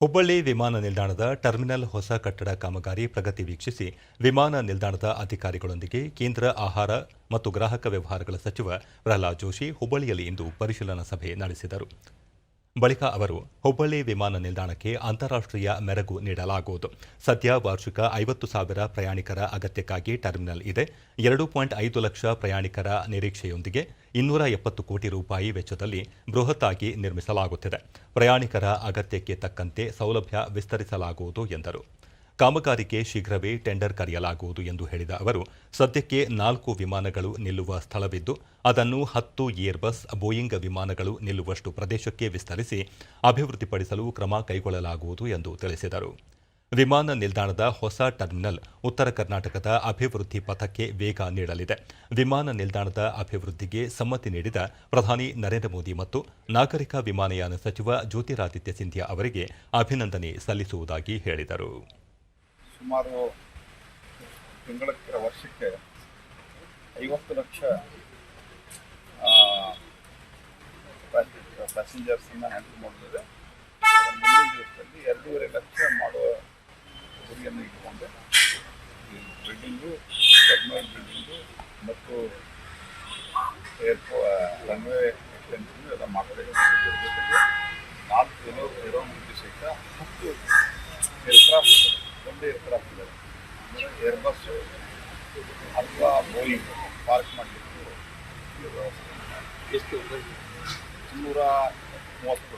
ಹುಬ್ಬಳ್ಳಿ ವಿಮಾನ ನಿಲ್ದಾಣದ ಟರ್ಮಿನಲ್ ಹೊಸ ಕಟ್ಟಡ ಕಾಮಗಾರಿ ಪ್ರಗತಿ ವೀಕ್ಷಿಸಿ ವಿಮಾನ ನಿಲ್ದಾಣದ ಅಧಿಕಾರಿಗಳೊಂದಿಗೆ ಕೇಂದ್ರ ಆಹಾರ ಮತ್ತು ಗ್ರಾಹಕ ವ್ಯವಹಾರಗಳ ಸಚಿವ ಪ್ರಹ್ಲಾದ್ ಜೋಶಿ ಹುಬ್ಬಳ್ಳಿಯಲ್ಲಿ ಇಂದು ಪರಿಶೀಲನಾ ಸಭೆ ನಡೆಸಿದರು. ಬಳಿಕ ಅವರು ಹುಬ್ಬಳ್ಳಿ ವಿಮಾನ ನಿಲ್ದಾಣಕ್ಕೆ ಅಂತಾರಾಷ್ಟ್ರೀಯ ಮೆರಗು ನೀಡಲಾಗುವುದು. ಸದ್ಯ ವಾರ್ಷಿಕ ಐವತ್ತು ಸಾವಿರ ಪ್ರಯಾಣಿಕರ ಅಗತ್ಯಕ್ಕಾಗಿ ಟರ್ಮಿನಲ್ ಇದೆ. ಎರಡು ಪಾಯಿಂಟ್ ಐದು ಲಕ್ಷ ಪ್ರಯಾಣಿಕರ ನಿರೀಕ್ಷೆಯೊಂದಿಗೆ ಇನ್ನೂರ ಎಪ್ಪತ್ತು ಕೋಟಿ ರೂಪಾಯಿ ವೆಚ್ಚದಲ್ಲಿ ಬೃಹತ್ತಾಗಿ ನಿರ್ಮಿಸಲಾಗುತ್ತಿದೆ. ಪ್ರಯಾಣಿಕರ ಅಗತ್ಯಕ್ಕೆ ತಕ್ಕಂತೆ ಸೌಲಭ್ಯ ವಿಸ್ತರಿಸಲಾಗುವುದು ಎಂದರು. ಕಾಮಗಾರಿಗೆ ಶೀಘ್ರವೇ ಟೆಂಡರ್ ಕರೆಯಲಾಗುವುದು ಎಂದು ಹೇಳಿದ ಅವರು, ಸದ್ಯಕ್ಕೆ ನಾಲ್ಕು ವಿಮಾನಗಳು ನಿಲ್ಲುವ ಸ್ಥಳವಿದ್ದು, ಅದನ್ನು ಹತ್ತು ಏರ್ಬಸ್, ಬೋಯಿಂಗ್ ವಿಮಾನಗಳು ನಿಲ್ಲುವಷ್ಟು ಪ್ರದೇಶಕ್ಕೆ ವಿಸ್ತರಿಸಿ ಅಭಿವೃದ್ಧಿಪಡಿಸಲು ಕ್ರಮ ಕೈಗೊಳ್ಳಲಾಗುವುದು ಎಂದು ತಿಳಿಸಿದರು. ವಿಮಾನ ನಿಲ್ದಾಣದ ಹೊಸ ಟರ್ಮಿನಲ್ ಉತ್ತರ ಕರ್ನಾಟಕದ ಅಭಿವೃದ್ಧಿ ಪಥಕ್ಕೆ ವೇಗ ನೀಡಲಿದೆ. ವಿಮಾನ ನಿಲ್ದಾಣದ ಅಭಿವೃದ್ಧಿಗೆ ಸಮ್ಮತಿ ನೀಡಿದ ಪ್ರಧಾನಿ ನರೇಂದ್ರ ಮೋದಿ ಮತ್ತು ನಾಗರಿಕ ವಿಮಾನಯಾನ ಸಚಿವ ಜ್ಯೋತಿರಾದಿತ್ಯ ಸಿಂಧಿಯಾ ಅವರಿಗೆ ಅಭಿನಂದನೆ ಸಲ್ಲಿಸುವುದಾಗಿ ಹೇಳಿದರು. ಸುಮಾರು ವರ್ಷಕ್ಕೆ ಐವತ್ತು ಲಕ್ಷ ಪ್ಯಾಸೆಂಜರ್ಸನ್ನು ಗುರಿಯನ್ನು ಇಟ್ಟುಕೊಂಡು ಈ ಬಿಲ್ಡಿಂಗು ಟರ್ಮಿನಲ್ ಬಿಲ್ಡಿಂಗು ಮತ್ತು ಏರ್ಪೋ ರನ್ವೇ ಎಕ್ಸ್ಟೆನ್ಷನ್ ಎಲ್ಲ ಜೊತೆಗೆ ನಾಲ್ಕು ಏನೋ ಇರೋ ಮುಂದೆ ಸಹಿತ ಹತ್ತು ಏರ್ಕ್ರಾಫ್ಟ್ ಒಂದು ಏರ್ಕ್ರಾಫ್ಟ್ ಇದೆ. ಅಂದರೆ ಏರ್ಬಸ್ ಅಥವಾ ಬೋಯಿಂಗ್ ಪಾರ್ಕ್ ಮಾಡಲಿಕ್ಕೆ ವ್ಯವಸ್ಥೆ. ಎಷ್ಟು? ನೂರ ಮೂವತ್ತು.